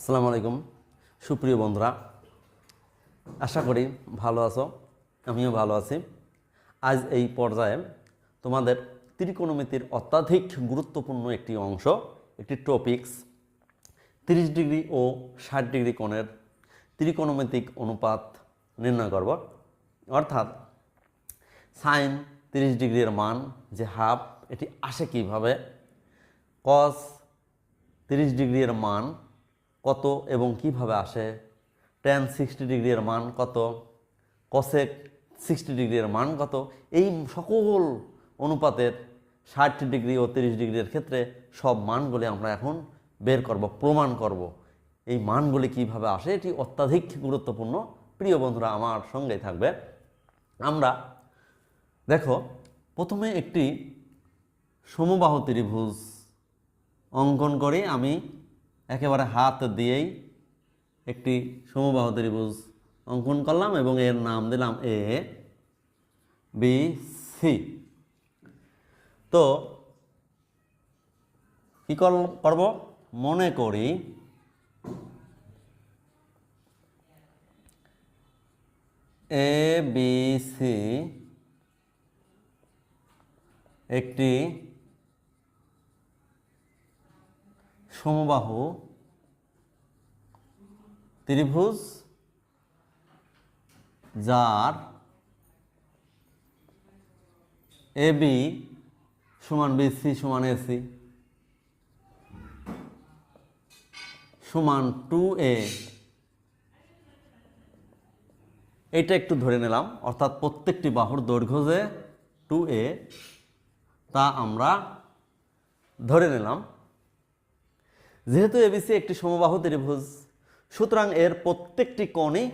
আসসালামু আলাইকুম। সুপ্রিয় বন্ধুরা, আশা করি ভালো আছো, আমিও ভালো আছি। আজ এই পর্যায়ে তোমাদের ত্রিকোণমিতির অত্যাধিক গুরুত্বপূর্ণ একটি অংশ, একটি টপিকস তিরিশ ডিগ্রি ও ষাট ডিগ্রি কোণের ত্রিকোণমিতিক অনুপাত নির্ণয় করব। অর্থাৎ সাইন তিরিশ ডিগ্রির মান যে হাফ এটি আসে কীভাবে? কস তিরিশ ডিগ্রির মান কত এবং কীভাবে আসে? টেন সিক্সটি ডিগ্রির মান কত? কসেক সিক্সটি ডিগ্রির মান কত? এই সকল অনুপাতের ষাট ডিগ্রি ও তিরিশ ডিগ্রির ক্ষেত্রে সব মানগুলি আমরা এখন বের করব, প্রমাণ করব। এই মানগুলি কীভাবে আসে এটি অত্যাধিক গুরুত্বপূর্ণ। প্রিয় বন্ধুরা, আমার সঙ্গেই থাকবে। আমরা দেখো, প্রথমে একটি সমবাহ ত্রিভুজ অঙ্কন করে আমি। একেবারে হাত দিয়েই একটি সমবাহু ত্রিভুজ অঙ্কন করলাম এবং এর নাম দিলাম এ, বি, সি। তো কী কর- করব? মনে করি এ, বি, সি একটি সমবাহু, ত্রিভুজ, যার এ বি সমান বিসি সমান এসি সমান টু এ। এটা একটু ধরে নিলাম, অর্থাৎ প্রত্যেকটি বাহুর দৈর্ঘ্য যে টু এ, তা আমরা ধরে নিলাম। যেহেতু এবিসি একটি সমবাহু ত্রিভুজ, সুতরাং এর প্রত্যেকটি কোণই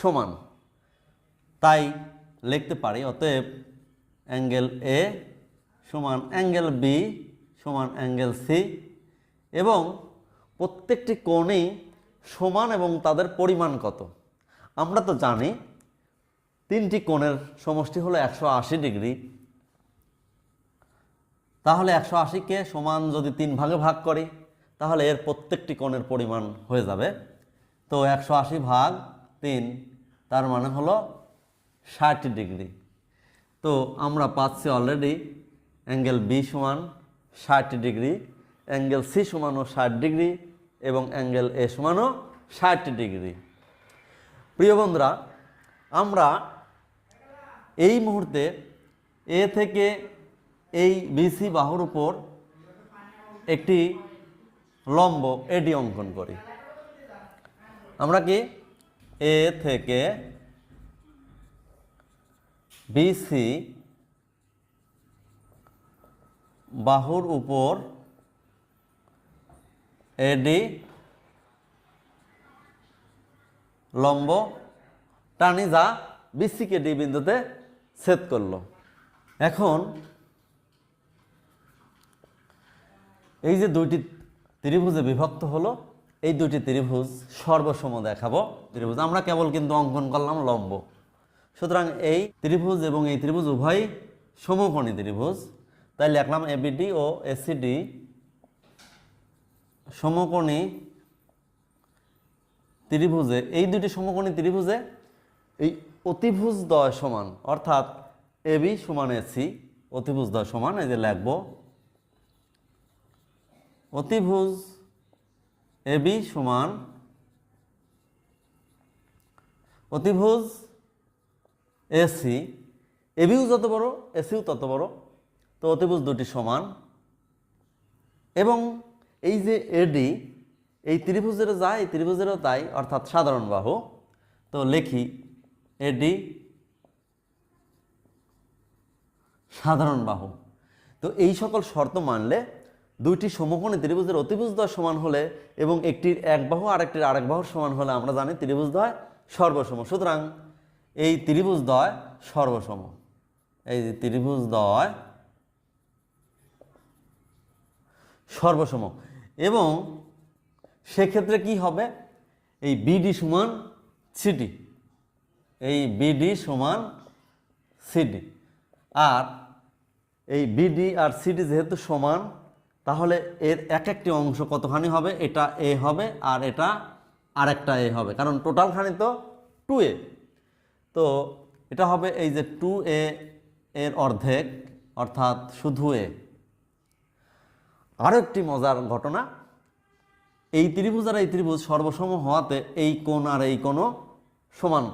সমান। তাই লিখতে পারি, অতএব অ্যাঙ্গেল এ সমান অ্যাঙ্গেল বি সমান অ্যাঙ্গেল সি এবং প্রত্যেকটি কোণই সমান এবং তাদের পরিমাণ কত? আমরা তো জানি তিনটি কোণের সমষ্টি হলো একশো আশি ডিগ্রি। তাহলে একশো আশিকে সমান যদি তিন ভাগে ভাগ করি তাহলে এর প্রত্যেকটি কোণের পরিমাণ হয়ে যাবে। তো একশো আশি ভাগ তিন, তার মানে হলো ষাট ডিগ্রি। তো আমরা পাচ্ছি অলরেডি অ্যাঙ্গেল বি সমান ষাট ডিগ্রি অ্যাঙ্গেল সি সমানও ষাট ডিগ্রি এবং অ্যাঙ্গেল এ সমানও ষাট ডিগ্রি। প্রিয় বন্ধুরা, আমরা এই মুহূর্তে এ থেকে এই বিসি বাহুর উপর একটি লম্ব এডি অঙ্কন করি। আমরা কি? এ থেকে বিসি বাহুর উপর এডি লম্ব টানি যা বিসিকে ডি বিন্দুতে ছেদ করল। এখন এই যে দুইটি ত্রিভুজে বিভক্ত হলো, এই দুটি ত্রিভুজ সর্বসম দেখাবো। ত্রিভুজ আমরা কেবল কিন্তু অঙ্কন করলাম লম্ব। সুতরাং এই ত্রিভুজ এবং এই ত্রিভুজ উভয়ই সমকোণী ত্রিভুজ। তাই লিখলাম এবিডি ও এসিডি সমকোণী ত্রিভুজে। এই দুটি সমকোণী ত্রিভুজে এই অতিভুজ দয় সমান, অর্থাৎ এবি সমান এসি অতিভুজ দয় সমান, এই যে লিখব। অতিভুজ এবি সমান অতিভুজ এসি। এবিও যত বড় এসিও তত বড়। তো অতিভুজ দুটি সমান। এবং এই যে এডি এই ত্রিভুজেরও যায় এই ত্রিভুজেরও তাই, অর্থাৎ সাধারণ বাহু। তো লিখি এডি সাধারণ বাহু। তো এই সকল শর্ত মানলে দুইটি সমকোণী ত্রিভুজের অতিভুজ দ্বয় সমান হলে এবং একটির এক বাহু আরেকটির আরেক বাহুর সমান হলে আমরা জানি ত্রিভুজ দ্বয় সর্বসম। সুতরাং এই ত্রিভুজ দ্বয় সর্বসম। এই যে ত্রিভুজ দ্বয় সর্বসম। এবং সেক্ষেত্রে কি হবে? এই বিডি সমান সিডি এই বিডি সমান সিডি আর এই বিডি আর সিডি যেহেতু সমান তাহলে এর এক একটি অংশ কতখানি হবে? এটা এ হবে আর এটা আরেকটা এ হবে। কারণ টোটালখানি তো টু এ। তো এটা হবে এই যে টু এ এর অর্ধেক, অর্থাৎ শুধু এ। আরও একটি মজার ঘটনা, এই ত্রিভুজ আর এই ত্রিভুজ সর্বসম হওয়াতে এই কোণ আর এই কোণও সমান।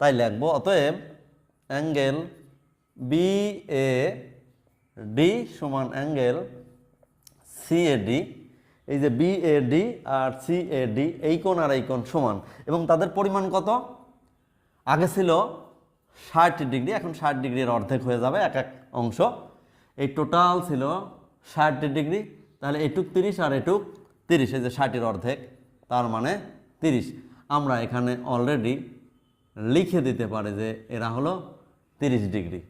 তাই লিখব, অতএব অ্যাঙ্গেল বি এ ডি সমান অ্যাঙ্গেল সি এ ডি এই যে বি এ ডি আর সি এ ডি এই কোণ আর এই কোণ সমান। এবং তাদের পরিমাণ কত? আগে ছিল ষাট ডিগ্রি, এখন ষাট ডিগ্রির অর্ধেক হয়ে যাবে এক এক অংশ। এই টোটাল ছিল ষাট ডিগ্রি, তাহলে এটুক তিরিশ আর এটুক তিরিশ, এই যে ষাটের অর্ধেক, তার মানে তিরিশ। আমরা এখানে অলরেডি লিখে দিতে পারি যে এরা হলো তিরিশ ডিগ্রি।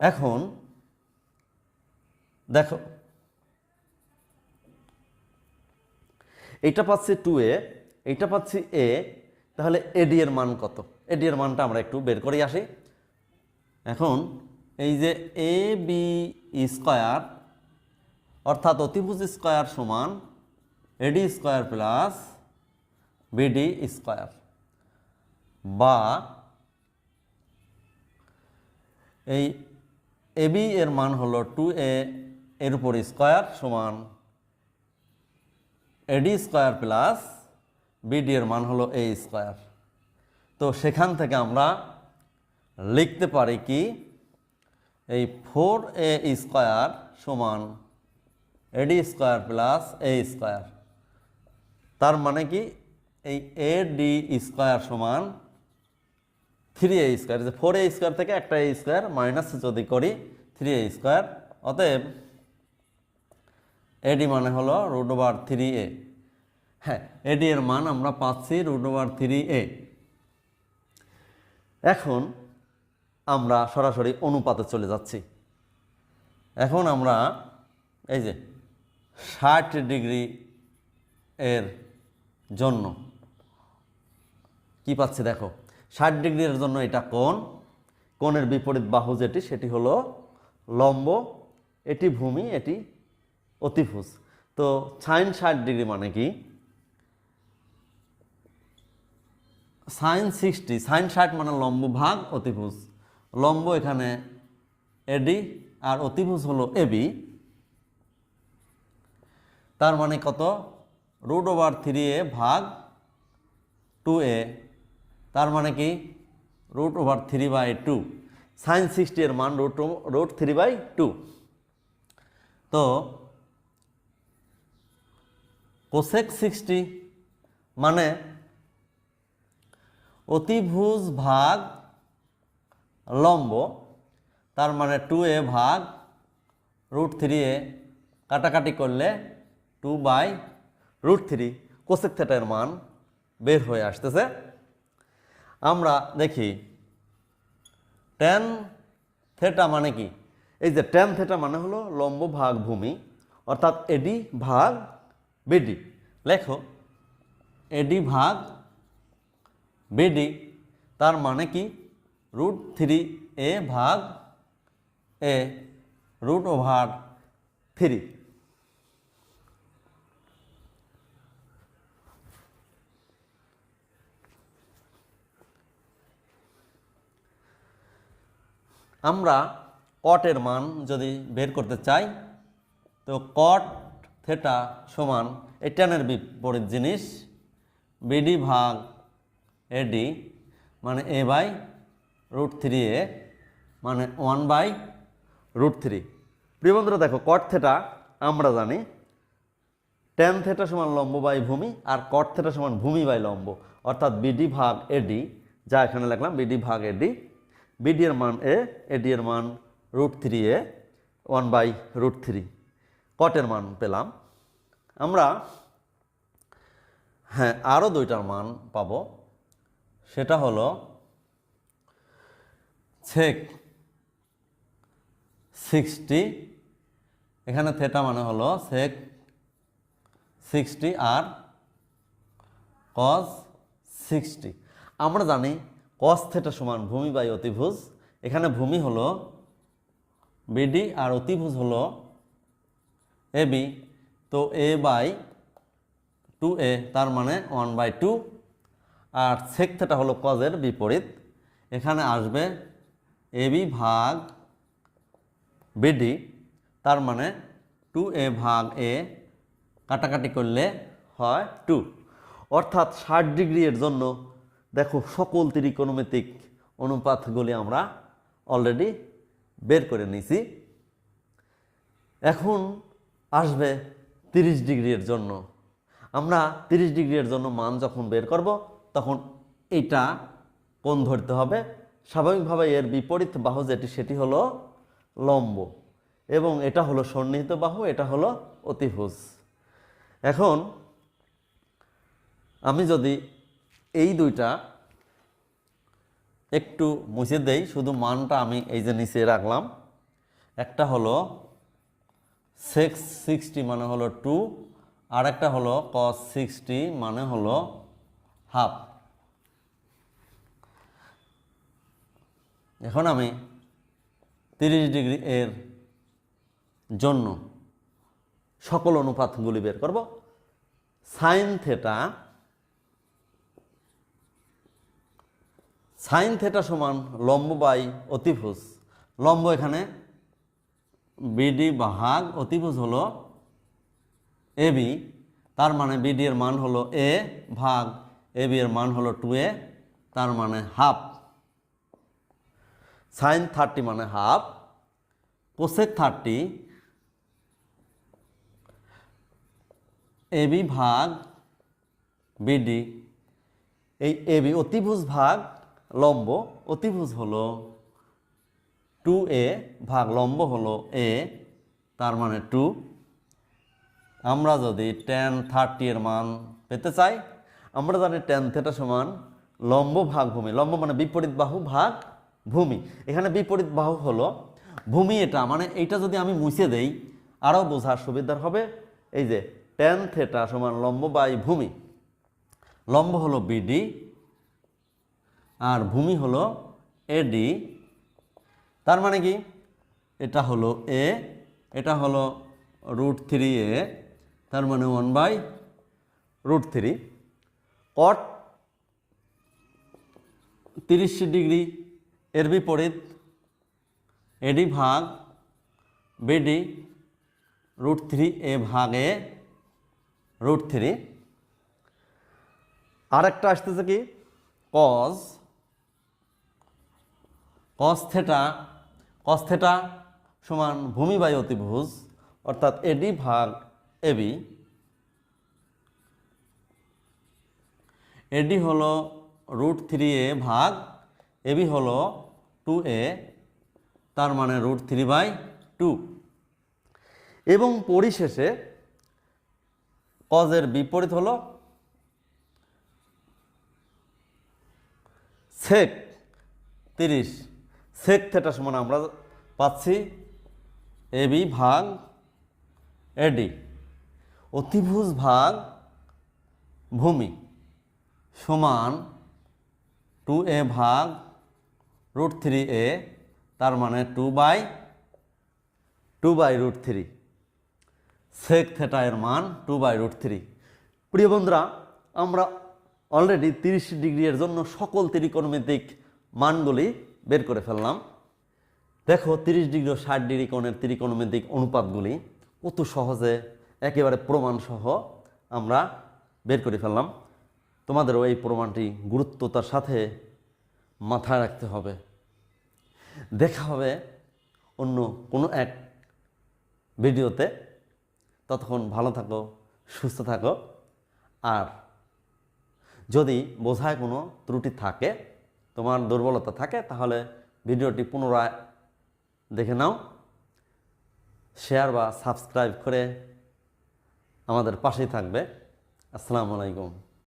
এখন দেখো। এইটা পাচ্ছি টু এ এইটা পাচ্ছি এ তাহলে এডি এর মান কত? এডি এর মানটা আমরা একটু বের করে আসি। এখন এই যে এ বি স্কোয়ার অর্থাৎ অতিভুজ স্কোয়ার সমান AD square plus BD square বা এই এবি এর মান হলো টু এ এর উপর স্কোয়ার সমান এডি স্কোয়ার প্লাস বিডি এর মান হলো এ স্কোয়ার। তো সেখান থেকে আমরা লিখতে পারি কি, এই ফোর এ স্কোয়ার সমান AD square plus A square. তার মানে কি, এই এ ডি স্কোয়ার সমান three A square four A square থেকে একটা এ স্কোয়ার মাইনাস যদি করি থ্রি এ স্কোয়ার, অতএব এডি মানে হলো রুট ওভার থ্রি এ হ্যাঁ এডি এর মান আমরা পাচ্ছি রুট ওভার থ্রি এ এখন আমরা সরাসরি অনুপাতে চলে যাচ্ছি। এখন আমরা এই যে ষাট ডিগ্রি এর জন্য কি পাচ্ছি দেখো? ষাট ডিগ্রির জন্য এটা কোণ। কোণের বিপরীত বাহু যেটি, সেটি হলো লম্ব। এটি ভূমি, এটি অতিভুজ। তো সাইন ষাট ডিগ্রি মানে কি? সাইন সিক্সটি, সাইন ষাট মানে লম্ব ভাগ, অতিভুজ। লম্ব এখানে এডি আর অতিভুজ হলো এবি তার মানে কত? রুট ওভার থ্রি এ ভাগ টু এ। তার মানে কি? Root over three by two. Sine sixty এর মান root root three by two. তো কোসেক সিক্সটি মানে অতিভুজ ভাগ লম্ব, তার মানে টু এ ভাগ রুট থ্রি এ কাটাকাটি করলে two by root three cosec থেটার মান বের হয়ে আসতেছে। আমরা দেখি টেন থেটা মানে কি? এই যে টেন থেটা মানে হলো লম্ব ভাগ ভূমি অর্থাৎ এডি ভাগ বিডি। লেখো, এডি ভাগ বিডি, তার মানে কি? রুট থ্রি এ ভাগ এ রুট ওভার থ্রি। আমরা কটের মান যদি বের করতে চাই, তো কট থেটা সমান এই টেনের বিপরীত জিনিস বিডি ভাগ এডি মানে A by root three A মানে ওয়ান বাই রুট থ্রি প্রিয় দেখো কট থেটা আমরা জানি টেন থেটা সমান লম্ব বাই ভূমি আর কট থেটা সমান ভূমি বাই লম্ব। অর্থাৎ বিডি ভাগ এডি যা এখানে লিখলাম বিডি ভাগ এডি বিডি এর মান এ এডি এর মান root three A one by root three কটের মান পেলাম। আমরা হ্যাঁ আরও দুইটার মান পাব। সেটা হলো ছেক সিক্সটি এখানে থেটা মানে হলো সেক সিক্সটি আর কস সিক্সটি আমরা জানি কস থেটা সমান ভূমি বাই অতিভুজ। এখানে ভূমি হলো বিডি আর অতিভুজ হলো এ বি তো এ বাই টু এ তার মানে ওয়ান বাই টু আর সেক থেটা হলো কজের বিপরীত। এখানে আসবে এ বি ভাগ বিডি তার মানে টু এ ভাগ এ কাটাকাটি করলে হয় টু অর্থাৎ ষাট ডিগ্রি এর জন্য দেখো সকল ত্রিকোণমিতিক অনুপাতগুলি আমরা অলরেডি বের করে নিয়েছি। এখন আসবে তিরিশ ডিগ্রির জন্য। আমরা তিরিশ ডিগ্রির জন্য মান যখন বের করব, তখন এটা কোণ ধরতে হবে। স্বাভাবিকভাবে এর বিপরীত বাহু যেটি, সেটি হলো লম্ব এবং এটা হলো সন্নিহিত বাহু, এটা হলো অতিভুজ। এখন আমি যদি এই দুইটা একটু মুছে দেই, শুধু মানটা আমি এই যে নিচে রাখলাম, একটা হলো সিক্স সিক্সটি মানে হলো টু আর একটা হলো কস সিক্সটি মানে হলো হাফ এখন আমি তিরিশ ডিগ্রি এর জন্য সকল অনুপাতগুলি বের করব। সাইন থেটা সাইন থেটা সমান লম্ব বাই অতিভুজ। লম্ব এখানে বিডি ভাগ অতিভুজ হলো এ বি তার মানে বিডি এর মান হলো এ ভাগ এ বি এর মান হলো টু এ তার মানে হাফ সাইন থার্টি মানে half cosec thirty A B ভাগ বিডি এই এ বি অতিভুজ ভাগ লম্ব অতিভুজ হলো টু এ ভাগ লম্ব হলো এ, তার মানে টু। আমরা যদি টেন থার্টি এর মান পেতে চাই, আমরা জানি টেন থেটা সমান লম্ব ভাগ ভূমি। লম্ব মানে বিপরীত বাহু ভাগ ভূমি। এখানে বিপরীত বাহু হলো ভূমি এটা মানে এইটা যদি আমি মুছে দেই, আরও বোঝার সুবিধার হবে। এই যে টেন থেটা সমান লম্ব বাই ভূমি। লম্ব হলো বিডি আর ভূমি হলো এডি তার মানে কি? এটা হলো এ এটা হলো রুট থ্রি এ তার মানে one by root three cot তিরিশ ডিগ্রি, এর বিপরীত এডি ভাগ বিডি রুট থ্রি এ ভাগ এ রুট থ্রি আরেকটা আসতেছে কি? Cos cos theta cos theta সমান ভূমি বাই অতিভুজ, অর্থাৎ এডি ভাগ এবি এডি হলো রুট থ্রি এ ভাগ এবি হলো টু এ, তার মানে রুট থ্রি বাই টু। এবং পরিশেষে কজের বিপরীত হলো? সেক, তিরিশ। সেক থেটা সমান আমরা পাচ্ছি এবি ভাগ এডি অতিভুজ ভাগ ভূমি সমান টু এ ভাগ রুট থ্রি এ, তার মানে two by two by root three. Sec theta এর মান টু বাই রুট থ্রি। প্রিয় বন্ধুরা, আমরা অলরেডি তিরিশ এর জন্য সকল ত্রিকোণমিতিক মানগুলি বের করে ফেললাম। দেখো, তিরিশ ডিগ্রি ও ষাট ডিগ্রি কোণের ত্রিকোণমিতিক অনুপাতগুলি কত সহজে একেবারে প্রমাণসহ আমরা বের করে ফেললাম। তোমাদেরও এই প্রমাণটি গুরুত্বতার সাথে মাথায় রাখতে হবে। দেখা হবে অন্য কোনো এক ভিডিওতে। ততক্ষণ ভালো থাকো, সুস্থ থাকো। আর যদি বোঝায় কোনো ত্রুটি থাকে তোমার দুর্বলতা থাকে, তাহলে ভিডিওটি পুনরায় দেখে নাও শেয়ার বা সাবস্ক্রাইব করে আমাদের পাশেই থাকবে। আসসালামু আলাইকুম।